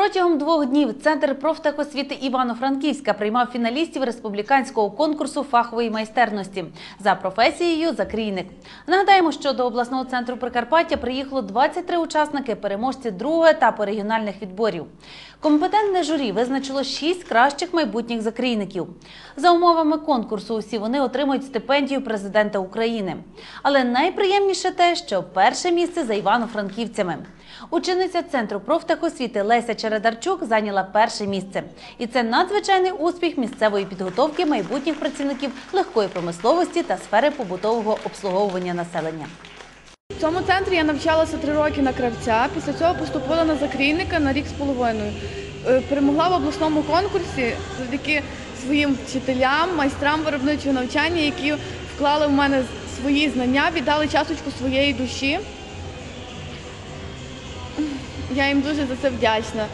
Протягом двох днів центр профтехосвіти Івано-Франківська приймав фіналістів республіканського конкурсу фахової майстерності за професією закрійник. Нагадаємо, що до обласного центру Прикарпаття приїхало 23 учасники, переможці другого етапу регіональних відборів. Компетентне журі визначило 6 кращих майбутніх закрійників. За умовами конкурсу усі вони отримують стипендію президента України. Але найприємніше те, що перше місце за івано-франківцями. Учениця центру профтехосвіти Леся Чередарчук зайняла перше місце. І це надзвичайний успіх місцевої підготовки майбутніх працівників легкої промисловості та сфери побутового обслуговування населення. В цьому центрі я навчалася три роки на кравця. Після цього поступила на закрійника на рік з половиною. Е, Перемогла в обласному конкурсі завдяки своїм вчителям, майстрам виробничого навчання, які вклали в мене свої знання, віддали часточку своєї душі. Я їм дуже за це вдячна.